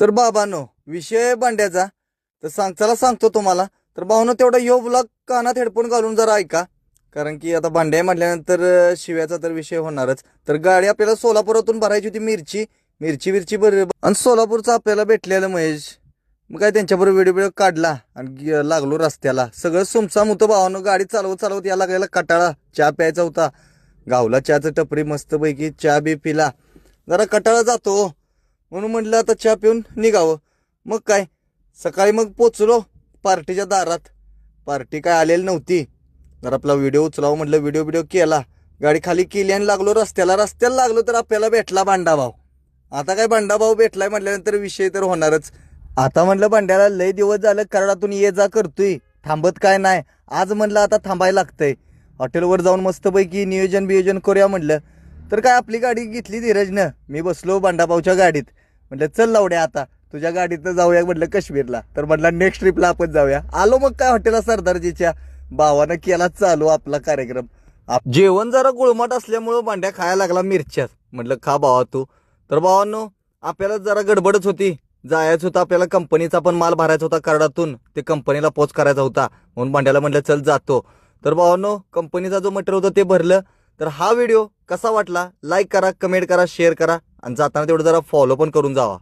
तर बाबानो विषय भांड्याचा. तर सांग चला सांगतो तुम्हाला. तर भाऊनो तेवढा यो ब्लॉग कानात हेडफोन घालून जरा ऐका. कारण की आता भांड्या म्हटल्यानंतर शिव्याचा तर विषय होणारच. तर गाडी आपल्याला सोलापुरातून भरायची होती मिरची. मिरची विरची भर आणि सोलापूरचं आपल्याला भेटलेलं महेश. मग काय त्यांच्याबरोबर व्हिडिओ व्हिडिओ काढला आणि लागलो रस्त्याला. सगळं सुमसाम होतं भावानं. गाडी चालवत चालवत या लागायला कटाळा. चहा प्यायचा होता. गावला चहाचं टपरी मस्तपैकी चहा बी पिला. जरा कटाळा जातो. म्हणून म्हटलं आता चहा पिऊन निघावं. मग काय? सकाळी मग पोचलो पार्टीच्या दारात. पार्टी काय आलेली नव्हती. जर आपला व्हिडिओ उचलावं म्हटलं व्हिडिओ व्हिडिओ केला. गाडी खाली केली आणि लागलो रस्त्याला. रस्त्याला लागलो तर आपल्याला भेटला भांडाभाव आता काय भांडाभाव भेटलाय म्हटल्यानंतर विषय तर होणारच. आता म्हटलं भांड्याला लय दिवस झालं कराडातून ये जा करतोय. थांबत काय नाही. आज म्हणलं आता थांबायला लागतंय. हॉटेलवर जाऊन मस्तपैकी नियोजन बियोजन करूया म्हटलं. तर काय आपली गाडी घेतली धीरजनं? मी बसलो भांडाभाऊच्या गाडीत. म्हटलं चल लावड्या आता. तुझ्या गाडीतनं जाऊया म्हटलं काश्मीरला. तर म्हटलं नेक्स्ट ट्रिपला आपण जाऊया. आलो मग काय हॉटेलला सरदारजीच्या भावानं केला चालू आपला कार्यक्रम. आप- जेवण जरा गुळमट असल्यामुळं भांड्या खायला लागला मिरच्याच म्हटलं खा भावा तू. तर भावांनो आपल्याला जरा गडबडच होती. जायचं होतं आपल्याला कंपनीचा पण माल भरायचा होता कार्डातून. ते कंपनीला पोच करायचा होता. म्हणून भांड्याला म्हटलं चल जातो. तर भावांनो कंपनीचा जो मटेरियल होता ते भरलं. तर हा व्हिडिओ कसा वाटला? लाईक करा कमेंट करा शेअर करा. आणि जाताना तेवढं जरा फॉलो पण करून जावा.